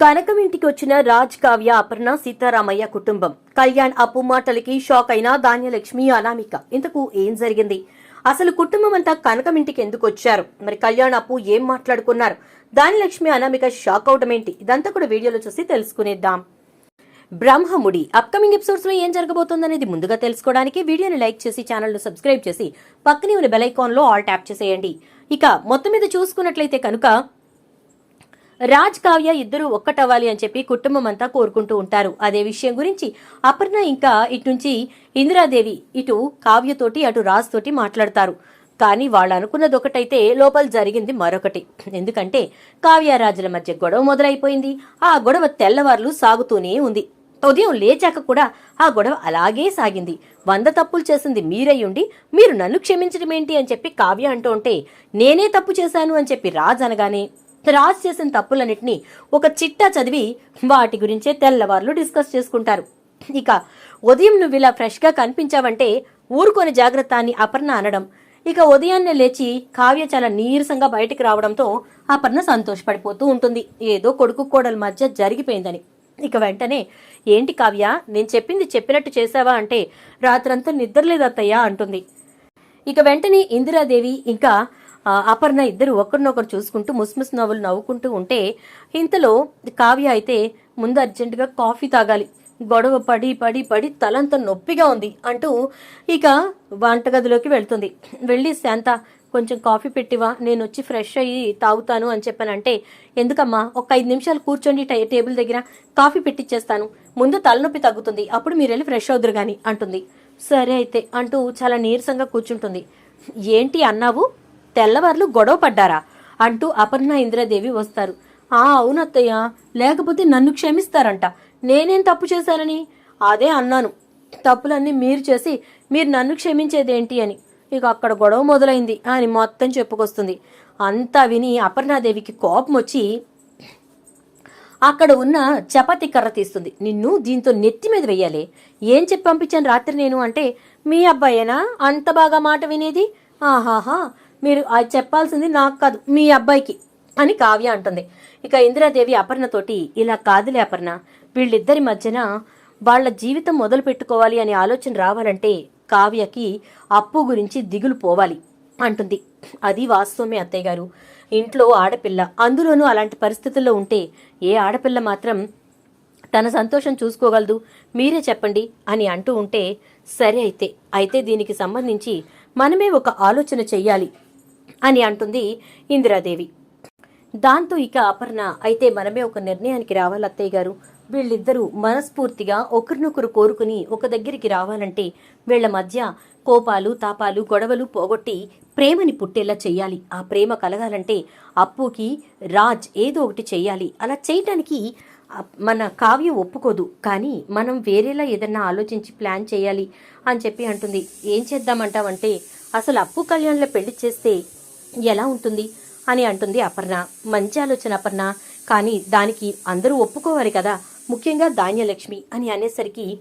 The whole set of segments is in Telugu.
కనకం ఇంటికి వచ్చిన రాజ్ కావ్య అపర్ణ సీతారామయ్య కుటుంబం. కళ్యాణ్ అప్పు మాటలకి షాక్ అయిన ధాన్యలక్ష్మి అనామిక. ఇంతకు ఏం జరిగింది? అసలు కుటుంబం అంతా కనకం ఇంటికి ఎందుకు వచ్చారు మరి కళ్యాణ్ అప్పు ఏం మాట్లాడుకున్నారు? ధాన్యలక్ష్మి అనామిక షాక్ అవడం ఏంటి ఇదంతా కూడా వీడియోలో చూసి తెలుసుకునేద్దాం. బ్రహ్మముడి అప్కమింగ్ ఎపిసోడ్స్లో ఏం జరగబోతోందనేది ముందుగా తెలుసుకోవడానికి వీడియోని లైక్ చేసి ఛానల్ను సబ్స్క్రైబ్ చేసి పక్కనే ఉన్న బెల్ ఐకాన్లో ఆల్ ట్యాప్ చేసేయండి. ఇక మొత్తం మీద చూసుకున్నట్లయితే కనుక రాజ్ కావ్య ఇద్దరు ఒక్కటవ్వాలి అని చెప్పి కుటుంబం అంతా కోరుకుంటూ ఉంటారు. అదే విషయం గురించి అపర్ణ ఇంకా ఇటు నుంచి ఇందిరాదేవి ఇటు కావ్యతోటి అటు రాజ్ తోటి మాట్లాడతారు. కానీ వాళ్ళు అనుకున్నది ఒకటైతే లోపల జరిగింది మరొకటి. ఎందుకంటే కావ్యరాజుల మధ్య గొడవ మొదలైపోయింది. ఆ గొడవ తెల్లవారులు సాగుతూనే ఉంది. ఉదయం లేచాక కూడా ఆ గొడవ అలాగే సాగింది. వంద తప్పులు చేసింది మీరయ్యుండి మీరు నన్ను క్షమించడం ఏంటి అని చెప్పి కావ్య అంటూ ఉంటే నేనే తప్పు చేశాను అని చెప్పి రాజ్ అనగానే రాజ్ చేసిన తప్పులన్నింటినీ ఒక చిట్టా చదివి వాటి గురించే తెల్లవార్లు డిస్కస్ చేసుకుంటారు. ఇక ఉదయం నువ్వు ఇలా ఫ్రెష్గా కనిపించావంటే ఊరుకొని జాగ్రత్త అని అపర్ణ అనడం ఇక ఉదయాన్నే లేచి కావ్య చాలా నీరసంగా బయటికి రావడంతో అపర్ణ సంతోషపడిపోతూ ఉంటుంది. ఏదో కొడుకు కోడల మధ్య జరిగిపోయిందని. ఇక వెంటనే ఏంటి కావ్య నేను చెప్పింది చెప్పినట్టు చేసావా అంటే రాత్రంతా నిద్రలేదత్తయ్యా అంటుంది. ఇక వెంటనే ఇందిరాదేవి ఇంకా అపర్ణ ఇద్దరు ఒకరినొకరు చూసుకుంటూ ముస్ముస్ నవ్వులు నవ్వుకుంటూ ఉంటే ఇంతలో కావ్య అయితే ముందు అర్జెంటుగా కాఫీ తాగాలి. గొడవ పడి పడి పడి తలంత నొప్పిగా ఉంది అంటూ ఇక వంటగదిలోకి వెళ్తుంది. వెళ్ళి శాంత కొంచెం కాఫీ పెట్టివా? నేను వచ్చి ఫ్రెష్ అయ్యి తాగుతాను అని చెప్పానంటే ఎందుకమ్మా? ఒక ఐదు నిమిషాలు కూర్చోండి టై- టేబుల్ దగ్గర. కాఫీ పెట్టిచ్చేస్తాను. ముందు తలనొప్పి తగ్గుతుంది. అప్పుడు మీరు వెళ్ళి ఫ్రెష్ అవుదురు కానీ అంటుంది. సరే అయితే అంటూ చాలా నీరసంగా కూర్చుంటుంది. ఏంటి అన్నావు? తెల్లవార్లు గొడవ పడ్డారా? అంటూ అపర్ణ ఇంద్రదేవి వస్తారు. ఆ అవునత్తయ్య. లేకపోతే నన్ను క్షమిస్తారంట. నేనేం తప్పు చేశానని? అదే అన్నాను. తప్పులన్నీ మీరు చేసి మీరు నన్ను క్షమించేదేంటి అని. ఇక అక్కడ గొడవ మొదలైంది అని మొత్తం చెప్పుకొస్తుంది. అంతా విని అపర్ణాదేవికి కోపం వచ్చి అక్కడ ఉన్న చపాతీ కర్ర తీస్తుంది. నిన్ను దీంతో నెత్తి మీద వెయ్యాలి. ఏం చెప్పి పంపించాను రాత్రి నేను అంటే మీ అబ్బాయేనా? అంత బాగా మాట వినేది? ఆహాహా. మీరు అది చెప్పాల్సింది నాకు కాదు మీ అబ్బాయికి అని కావ్య అంటుంది. ఇక ఇందిరాదేవి అపర్ణతోటి ఇలా కాదులే అపర్ణ వీళ్ళిద్దరి మధ్యన వాళ్ళ జీవితం మొదలు పెట్టుకోవాలి అనే ఆలోచన రావాలంటే కావ్యకి అప్పు గురించి దిగులు పోవాలి అంటుంది. అది వాస్తవమే అత్తయ్య గారు. ఇంట్లో ఆడపిల్ల అందులోనూ అలాంటి పరిస్థితుల్లో ఉంటే ఏ ఆడపిల్ల మాత్రం తన సంతోషం చూసుకోగలదు మీరే చెప్పండి అని అంటూ ఉంటే సరే అయితే అయితే దీనికి సంబంధించి మనమే ఒక ఆలోచన చెయ్యాలి అని అంటుంది ఇందిరాదేవి. దాంతో ఇక అపర్ణ అయితే మనమే ఒక నిర్ణయానికి రావాలి అత్తయ్య గారు. వీళ్ళిద్దరూ మనస్ఫూర్తిగా ఒకరినొకరు కోరుకుని ఒక దగ్గరికి రావాలంటే వీళ్ళ మధ్య కోపాలు తాపాలు గొడవలు పోగొట్టి ప్రేమని పుట్టేలా చెయ్యాలి. ఆ ప్రేమ కలగాలంటే అప్పుకి రాజ్ ఏదో ఒకటి చెయ్యాలి. అలా చేయటానికి మన కావ్యం ఒప్పుకోదు. కానీ మనం వేరేలా ఏదన్నా ఆలోచించి ప్లాన్ చేయాలి అని చెప్పి అంటుంది. ఏం చేద్దామంటావంటే అసలు అప్పు కళ్యాణ్లో పెళ్ళి చేస్తే ఎలా ఉంటుంది? అని అంటుంది అపర్ణ. మంచి ఆలోచన అపర్ణ. కానీ దానికి అందరూ ఒప్పుకోవాలి కదా. ముఖ్యంగా ధాన్యలక్ష్మి అని అనేసరికి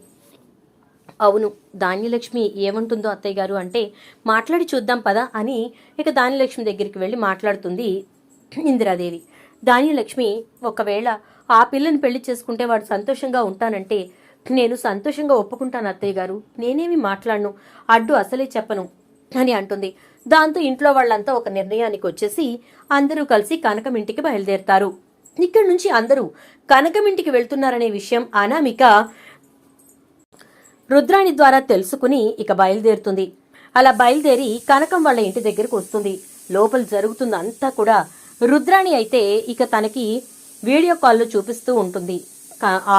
అవును ధాన్యలక్ష్మి ఏమంటుందో అత్తయ్య గారు అంటే మాట్లాడి చూద్దాం పదా అని ఇక ధాన్యలక్ష్మి దగ్గరికి వెళ్ళి మాట్లాడుతుంది ఇందిరాదేవి. ధాన్యలక్ష్మి ఒకవేళ ఆ పిల్లని పెళ్ళి చేసుకుంటే వాడు సంతోషంగా ఉంటానంటే నేను సంతోషంగా ఒప్పుకుంటాను అత్తయ్య గారు. నేనేమి మాట్లాడను అడ్డు అసలే చెప్పను అని అంటుంది. దాంతో ఇంట్లో వాళ్ళంతా ఒక నిర్ణయానికి వచ్చేసి అందరూ కలిసి కనకం ఇంటికి బయలుదేరతారు. ఇక్కడి నుంచి అందరూ కనకం ఇంటికి వెళ్తున్నారనే విషయం అనామిక రుద్రాణి ద్వారా తెలుసుకుని ఇక బయలుదేరుతుంది. అలా బయలుదేరి కనకం వాళ్ళ ఇంటి దగ్గరకు వస్తుంది. లోపల జరుగుతుందంతా కూడా రుద్రాణి అయితే ఇక తనకి వీడియో కాల్లో చూపిస్తూ ఉంటుంది.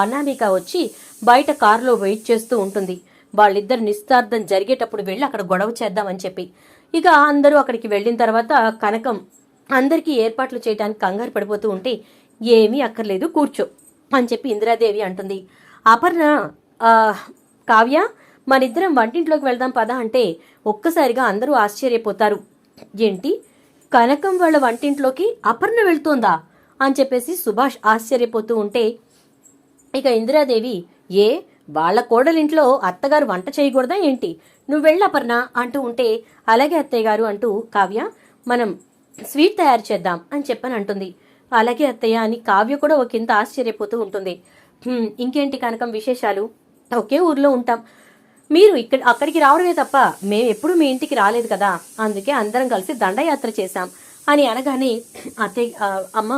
అనామిక వచ్చి బయట కారులో వెయిట్ చేస్తూ ఉంటుంది. వాళ్ళిద్దరు నిస్తార్థం జరిగేటప్పుడు వెళ్ళి అక్కడ గొడవ చేద్దామని చెప్పి. ఇక అందరూ అక్కడికి వెళ్ళిన తర్వాత కనకం అందరికీ ఏర్పాట్లు చేయడానికి కంగారు పడిపోతూ ఉంటే ఏమీ అక్కర్లేదు కూర్చో అని చెప్పి ఇందిరాదేవి అంటుంది. అపర్ణ కావ్య మనిద్దరం వంటింట్లోకి వెళ్దాం పదా అంటే ఒక్కసారిగా అందరూ ఆశ్చర్యపోతారు. ఏంటి? కనకం వాళ్ళ వంటింట్లోకి అపర్ణ వెళ్తోందా? అని చెప్పేసి సుభాష్ ఆశ్చర్యపోతూ ఉంటే ఇక ఇందిరాదేవి ఏ వాళ్ళ కోడలింట్లో అత్తగారు వంట చేయకూడదా ఏంటి? నువ్వు వెళ్ళపర్ణ అంటూ ఉంటే అలాగే అత్తయ్య గారు అంటూ కావ్య మనం స్వీట్ తయారు చేద్దాం అని చెప్పని అంటుంది అలాగే అత్తయ్య అని కావ్య కూడా ఒక ఇంత ఆశ్చర్యపోతూ ఉంటుంది. ఇంకేంటి కనకం విశేషాలు? ఒకే ఊర్లో ఉంటాం. మీరు ఇక్కడ అక్కడికి రావడమే తప్ప మేము ఎప్పుడు మీ ఇంటికి రాలేదు కదా. అందుకే అందరం కలిసి దండయాత్ర చేశాం అని అనగానే అత్తయ్య అమ్మ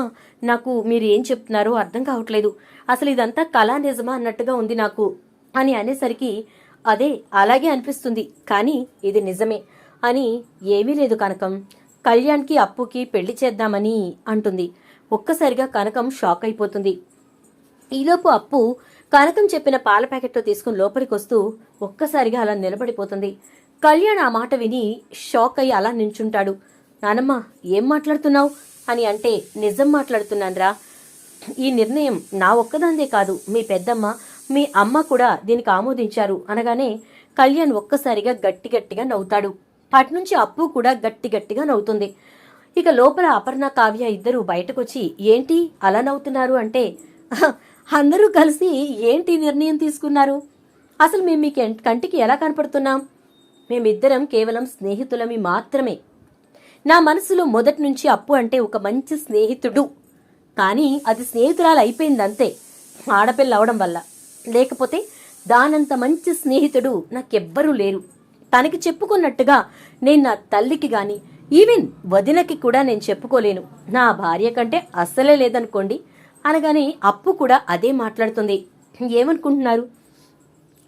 నాకు మీరు ఏం చెప్తున్నారో అర్థం కావట్లేదు. అసలు ఇదంతా కళా నిజమా అన్నట్టుగా ఉంది నాకు అని అనేసరికి అదే అలాగే అనిపిస్తుంది. కానీ ఇది నిజమే అని ఏమీ లేదు కనకం. కళ్యాణ్కి అప్పుకి పెళ్ళి చేద్దామని అంటుంది. ఒక్కసారిగా కనకం షాక్ అయిపోతుంది. ఈలోపు అప్పు కనకం చెప్పిన పాల ప్యాకెట్తో తీసుకుని లోపలికి వస్తూ ఒక్కసారిగా అలా నిలబడిపోతుంది. కళ్యాణ్ ఆ మాట విని షాక్ అయ్యి అలా నించుంటాడు. నానమ్మ ఏం మాట్లాడుతున్నావు? అని అంటే నిజం మాట్లాడుతున్నాన్రా. ఈ నిర్ణయం నా ఒక్కదాందే కాదు మీ పెద్దమ్మ మీ అమ్మ కూడా దీనికి ఆమోదించారు అనగానే కళ్యాణ్ ఒక్కసారిగా గట్టి గట్టిగా నవ్వుతాడు. అటునుంచి అప్పు కూడా గట్టి గట్టిగా నవ్వుతుంది. ఇక లోపల అపర్ణ కావ్య ఇద్దరు బయటకొచ్చి ఏంటి అలా నవ్వుతున్నారు అంటే అందరూ కలిసి ఏంటి నిర్ణయం తీసుకున్నారు? అసలు మేము మీ కంటికి ఎలా కనపడుతున్నాం? మేమిద్దరం కేవలం స్నేహితులమి మాత్రమే. నా మనసులో మొదటి నుంచి అప్పు అంటే ఒక మంచి స్నేహితుడు. కానీ అది స్నేహితురాలు అయిపోయిందంతే ఆడపిల్ల అవడం వల్ల. లేకపోతే దానంత మంచి స్నేహితుడు నాకెవ్వరూ లేరు. తనకి చెప్పుకున్నట్టుగా నేను నా తల్లికి గాని ఈవెన్ వదినకి కూడా నేను చెప్పుకోలేను. నా భార్య కంటే అస్సలే లేదనుకోండి. అనగానే అప్పు కూడా అదే మాట్లాడుతుంది. ఏమనుకుంటున్నారు?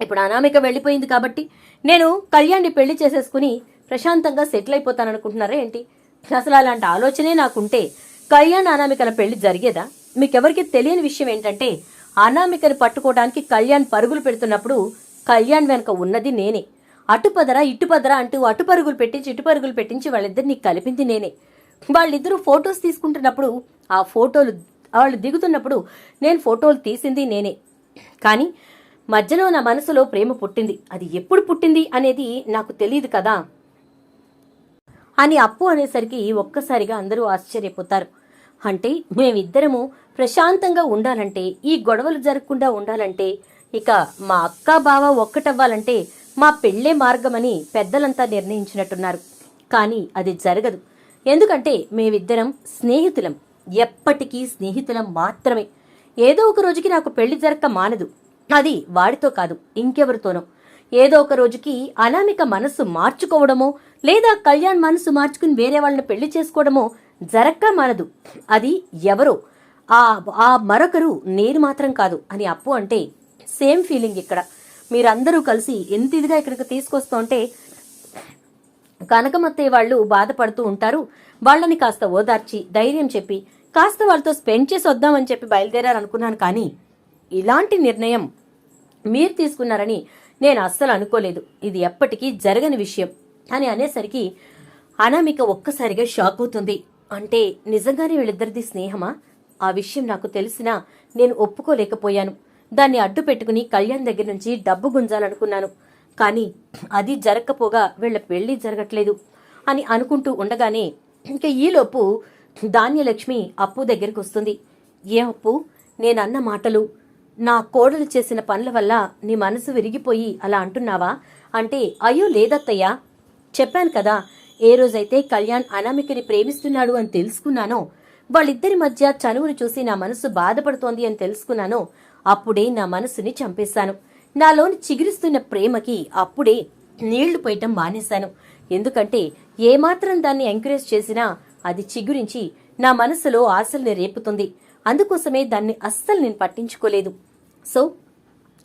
ఇప్పుడు అనామిక వెళ్ళిపోయింది కాబట్టి నేను కళ్యాణ్ని పెళ్ళి చేసేసుకుని ప్రశాంతంగా సెటిల్ అయిపోతాను అనుకుంటున్నారా ఏంటి? అసలు అలాంటి ఆలోచనే నాకుంటే కళ్యాణ్ అనామికల పెళ్ళి జరిగేదా? మీకెవరికి తెలియని విషయం ఏంటంటే అనామికని పట్టుకోవడానికి కళ్యాణ్ పరుగులు పెడుతున్నప్పుడు కళ్యాణ్ వెనక ఉన్నది నేనే. అటుపదరా ఇటుపదరా అంటూ అటు పరుగులు పెట్టించి ఇటు పరుగులు పెట్టించి వాళ్ళిద్దరిని కలిపింది నేనే. వాళ్ళిద్దరూ ఫొటోస్ తీసుకుంటున్నప్పుడు ఆ ఫోటోలు వాళ్ళు దిగుతున్నప్పుడు నేను ఫోటోలు తీసింది నేనే. కానీ మధ్యలో నా మనసులో ప్రేమ పుట్టింది. అది ఎప్పుడు పుట్టింది అనేది నాకు తెలియదు కదా. అని అప్పు అనేసరికి ఒక్కసారిగా అందరూ ఆశ్చర్యపోతారు. అంటే మేమిద్దరము ప్రశాంతంగా ఉండాలంటే ఈ గొడవలు జరగకుండా ఉండాలంటే ఇక మా అక్క బావ ఒక్కటవ్వాలంటే మా పెళ్ళే మార్గమని పెద్దలంతా నిర్ణయించినట్టున్నారు. కానీ అది జరగదు. ఎందుకంటే మేమిద్దరం స్నేహితులం. ఎప్పటికీ స్నేహితులం మాత్రమే. ఏదో ఒక రోజుకి నాకు పెళ్ళి జరగక మానదు. అది వాడితో కాదు ఇంకెవరితోనో. ఏదో ఒక రోజుకి అనామిక మనసు మార్చుకోవడమో లేదా కళ్యాణ్ మనసు మార్చుకుని వేరే వాళ్ళని పెళ్ళి చేసుకోవడమో జరక్క మానదు. అది ఎవరో ఆ ఆ మరొకరు నేను మాత్రం కాదు అని అప్పు అంటే సేమ్ ఫీలింగ్ ఇక్కడ. మీరందరూ కలిసి ఎంత ఇదిగా ఇక్కడికి తీసుకొస్తుంటే కనకమత్తయ్య వాళ్ళు బాధపడుతూ ఉంటారు. వాళ్ళని కాస్త ఓదార్చి ధైర్యం చెప్పి కాస్త వాళ్ళతో స్పెండ్ చేసి వద్దామని చెప్పి బయలుదేరారు అనుకున్నాను కానీ ఇలాంటి నిర్ణయం మీరు తీసుకున్నారని నేను అస్సలు అనుకోలేదు. ఇది ఎప్పటికీ జరగని విషయం అని అనేసరికి అనామిక ఒక్కసారిగా షాక్ అవుతుంది. అంటే నిజంగానే వీళ్ళిద్దరిది స్నేహమా? ఆ విషయం నాకు తెలిసినా నేను ఒప్పుకోలేకపోయాను. దాన్ని అడ్డు పెట్టుకుని కళ్యాణ్ దగ్గర నుంచి డబ్బు గుంజాలనుకున్నాను. కానీ అది జరగకపోగా వీళ్ళ పెళ్ళి జరగట్లేదు అని అనుకుంటూ ఉండగానే ఇంక ఈలోపు ధాన్యలక్ష్మి అప్పు దగ్గరికి వస్తుంది. ఏ అప్పు? నేనన్న మాటలు. నా కోడలు చేసిన పనుల వల్ల నీ మనసు విరిగిపోయి అలా అంటున్నావా? అంటే అయ్యో లేదత్తయ్యా. చెప్పాను కదా ఏ రోజైతే కళ్యాణ్ అనామికని ప్రేమిస్తున్నాడు అని తెలుసుకున్నానో వాళ్ళిద్దరి మధ్య చనువును చూసి నా మనసు బాధపడుతోంది అని తెలుసుకున్నానో అప్పుడే నా మనసుని చంపేశాను. నాలోని చిగురిస్తున్న ప్రేమకి అప్పుడే నీళ్ళు పోయటం మానేశాను. ఎందుకంటే ఏమాత్రం దాన్ని ఎంకరేజ్ చేసినా అది చిగురించి నా మనసులో ఆశల్ని రేపుతుంది. అందుకోసమే దాన్ని అస్సలు నేను పట్టించుకోలేదు. సో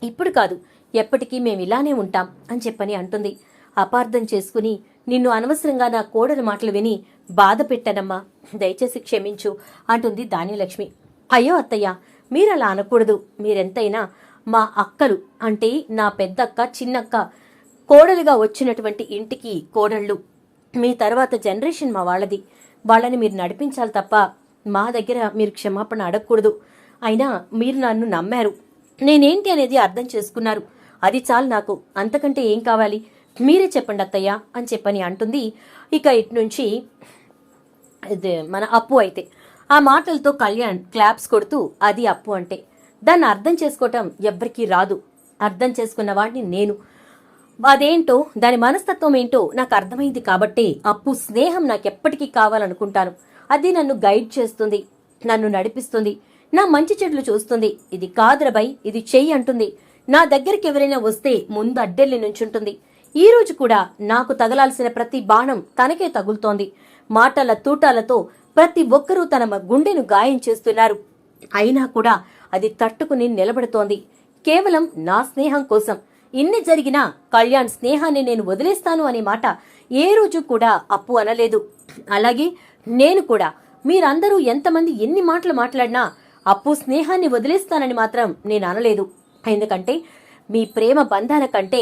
ఇప్పుడు కాదు ఎప్పటికీ మేము ఇలానే ఉంటాం అని చెప్పని అంటుంది. అపార్థం చేసుకుని నిన్ను అనవసరంగా నా కోడలు మాటలు విని బాధ పెట్టానమ్మా దయచేసి క్షమించు అంటుంది దానిలక్ష్మి అయ్యో అత్తయ్య మీరు అలా అనకూడదు. మీరెంతైనా మా అక్కలు అంటే నా పెద్దక్క చిన్నక్క కోడలుగా వచ్చినటువంటి ఇంటికి కోడళ్ళు. మీ తర్వాత జనరేషన్ మా వాళ్ళది. వాళ్ళని మీరు నడిపించాలి తప్ప మా దగ్గర మీరు క్షమాపణ అడగకూడదు. అయినా మీరు నన్ను నమ్మారు. నేనేంటి అనేది అర్థం చేసుకున్నారు. అది చాలు నాకు. అంతకంటే ఏం కావాలి? మీరే చెప్పండి అత్తయ్య అని చెప్పని అంటుంది. ఇక ఇటు నుంచి ఇది మన అప్పు అయితే. ఆ మాటలతో కళ్యాణ్ క్లాప్స్ కొడుతూ అది అప్పు అంటే. దాన్ని అర్థం చేసుకోవటం ఎవ్వరికీ రాదు. అర్థం చేసుకున్న వాడిని నేను. అదేంటో దాని మనస్తత్వం ఏంటో నాకు అర్థమైంది కాబట్టి అప్పు స్నేహం నాకు ఎప్పటికీ కావాలనుకుంటాను. అది నన్ను గైడ్ చేస్తుంది నన్ను నడిపిస్తుంది నా మంచి చెట్లు చూస్తుంది. ఇది కాదురబై ఇది చెయ్యి అంటుంది. నా దగ్గరికి ఎవరైనా వస్తే ముందు అడ్డెల్లి నుంచుంటుంది. ఈ రోజు కూడా నాకు తగలాల్సిన ప్రతి బాణం తనకే తగులుతోంది. మాటల తూటాలతో ప్రతి ఒక్కరూ తన గుండెను గాయం చేస్తున్నారు. అయినా కూడా అది తట్టుకుని నిలబడుతోంది. కేవలం నా స్నేహం కోసం. ఇన్ని జరిగినా కళ్యాణ్ స్నేహాన్ని నేను వదిలేస్తాను అనే మాట ఏ రోజు కూడా అప్పు అనలేదు. అలాగే నేను కూడా. మీరందరూ ఎంతమంది ఎన్ని మాటలు మాట్లాడినా అప్పు స్నేహాన్ని వదిలేస్తానని మాత్రం నేను అనలేదు. ఎందుకంటే మీ ప్రేమ బంధాల కంటే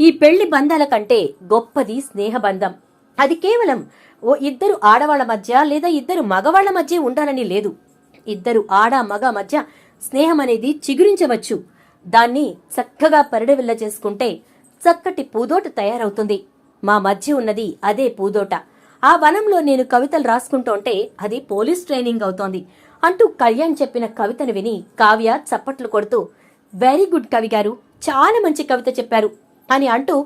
ఈ పెళ్ళి బంధాల కంటే గొప్పది స్నేహ బంధం అది కేవలం ఓ ఇద్దరు ఆడవాళ్ళ మధ్య లేదా ఇద్దరు మగవాళ్ళ మధ్య ఉండాలని లేదు. ఇద్దరు ఆడ మగ మధ్య స్నేహం అనేది చిగురించవచ్చు. దాన్ని చక్కగా పరిడవిల్ల చేసుకుంటే చక్కటి పూదోట తయారవుతుంది. మా మధ్య ఉన్నది అదే పూదోట. ఆ వనంలో నేను కవితలు రాసుకుంటుంటే అది పోలీస్ ట్రైనింగ్ అవుతోంది అంటూ కళ్యాణ్ చెప్పిన కవితను విని కావ్య చప్పట్లు కొడుతూ వెరీ గుడ్ కవి గారు చాలా మంచి కవిత చెప్పారు. అని అంటూ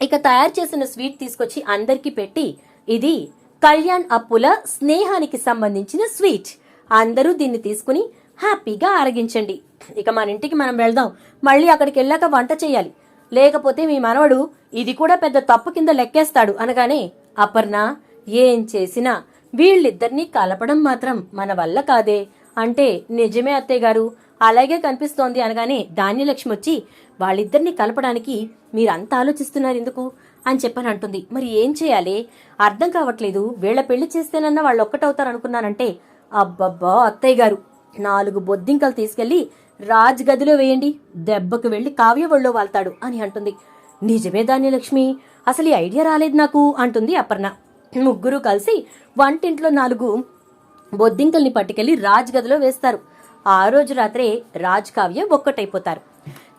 ఇక తయారు చేసిన స్వీట్ తీసుకొచ్చి అందరికీ పెట్టి ఇది కళ్యాణ్ అప్పుల స్నేహానికి సంబంధించిన స్వీట్. అందరూ దీన్ని తీసుకుని హ్యాపీగా ఆరగించండి. ఇక మన ఇంటికి మనం వెళ్దాం. మళ్ళీ అక్కడికి వెళ్ళాక వంట చేయాలి. లేకపోతే మీ మనవడు ఇది కూడా పెద్ద తప్పు కింద లెక్కేస్తాడు అనగానే అపర్ణ ఏం చేసినా వీళ్ళిద్దరినీ కలపడం మాత్రం మన వల్ల కాదే. అంటే నిజమే అత్తయ్య గారు. అలాగే కనిపిస్తోంది అనగానే ధాన్యలక్ష్మి వచ్చి వాళ్ళిద్దరిని కలపడానికి మీరంతా ఆలోచిస్తున్నారు ఎందుకు? అని చెప్పని అంటుంది. మరి ఏం చేయాలి? అర్థం కావట్లేదు. వీళ్ళ పెళ్ళి చేస్తేనన్నా వాళ్ళు ఒక్కటవుతారు అనుకున్నానంటే అబ్బబ్బా అత్తయ్య గారు. నాలుగు బొద్దింకలు తీసుకెళ్ళి రాజ్ గదిలో వేయండి. దెబ్బకు వెళ్ళి కావ్య ఒళ్ళో వాళ్తాడు అని అంటుంది. నిజమే ధాన్యలక్ష్మి. అసలు ఈ ఐడియా రాలేదు నాకు అంటుంది అపర్ణ. ముగ్గురు కలిసి వంటింట్లో నాలుగు బొద్దింకల్ని పట్టుకెళ్ళి రాజ్ గదిలో వేస్తారు. ఆ రోజు రాత్రే రాజ్ కావ్య ఒక్కటైపోతారు.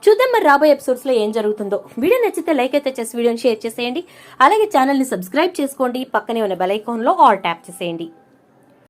చూద్దాం మరి రాబోయే ఎపిసోడ్స్లో ఏం జరుగుతుందో. వీడియో నచ్చితే లైక్ అయితే చేసి వీడియోని షేర్ చేసేయండి. అలాగే ఛానల్ని సబ్స్క్రైబ్ చేసుకోండి. పక్కనే ఉన్న బెల్ ఐకాన్లో ఆల్ ట్యాప్ చేసేయండి.